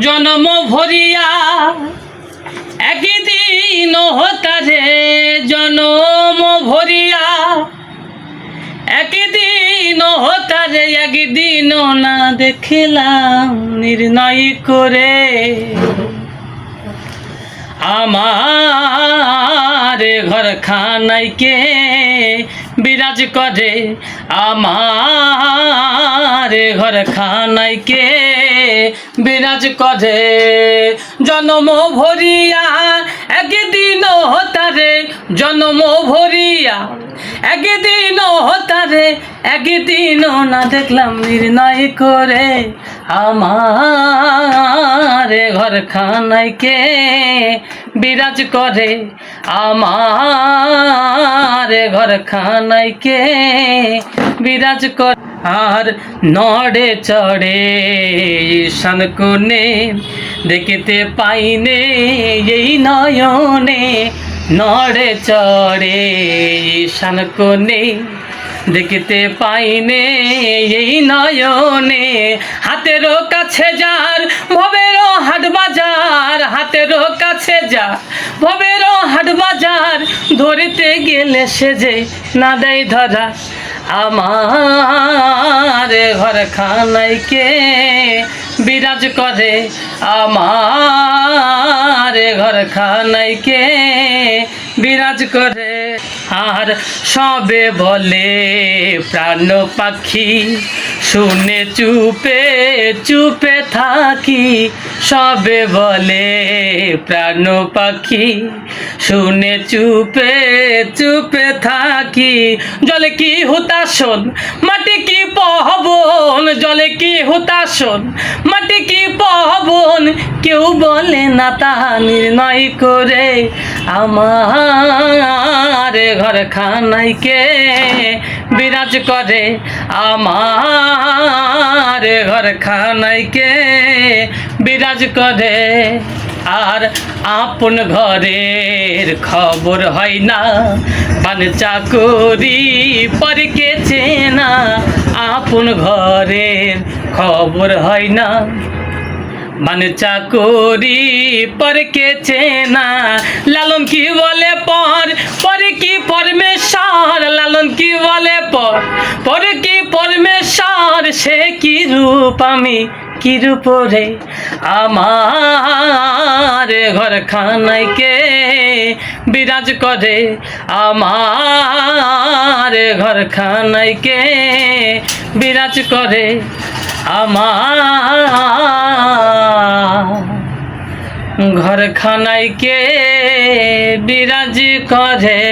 জনম ভরিয়া, একদিন হতারে জনম ভরিয়া, একদিন হতারে একদিন না দেখিলাম নির্ণয় করে। আমার ঘর খানাইকে বিরাজ করে? আমার ঘর খানাইকে বিরাজ করে। জনম ভরিয়া, একদিন হতারে। জনম ভরিয়া, একদিন হতারে। একদিন না দেখলাম নির্ণয় করে। আমার ঘর খানাইকে বিরাজ করে? আমার ঘর খানাইকে বিরাজ করে? আর নড়ে চড়ে ঈশান কোণে দেখিতে পাইনে, এই নয়নে নড়ে চড়ে ঈশান কোণে দেখিতে পাইনে, এই নয়নে। হাতেরও কাছে যার ভবেরও হাট বাজার হাতেরও কাছে যা ভবেরও হাট বাজার, ধরিতে গেলে সে যে না দেয় ধরা। আমার ঘর খানাইকে বিরাজ করে? আমার ঘর খানাইকে বিরাজ করে? আর সবে বলে প্রাণ পাখি শুনে চুপে চুপে থাকি, সবে বলে প্রাণ পাখি। শুনে চুপে চুপে থাকি, জলে কি হুতাশন মাটি কি পহবন? হুতাশন মাটি কি পহবন কেউ বলে না তাহা নির্ণয় করে আমার ঘর খানাইকে বিরাজ করে? আমার ঘর খানাইকে বিরাজ করে? আর আপন ঘরের খবর হয় না। পান চাকরি পরকে চেনা। আপন ঘরের খবর হয় না। মানে চাকরি পরকে চেনা লালন কি বলে পর? পরে কি পরমেশ্বর? লালন কি বলে পর? পরে কি পরমেশ্বর? সে কি রূপ আমি? কি রূপ রে? আমার ঘর খানাইকে বিরাজ করে? আমার ঘর খানাইকে বিরাজ করে? আমার ঘর খানাইকে বিরাজ করে।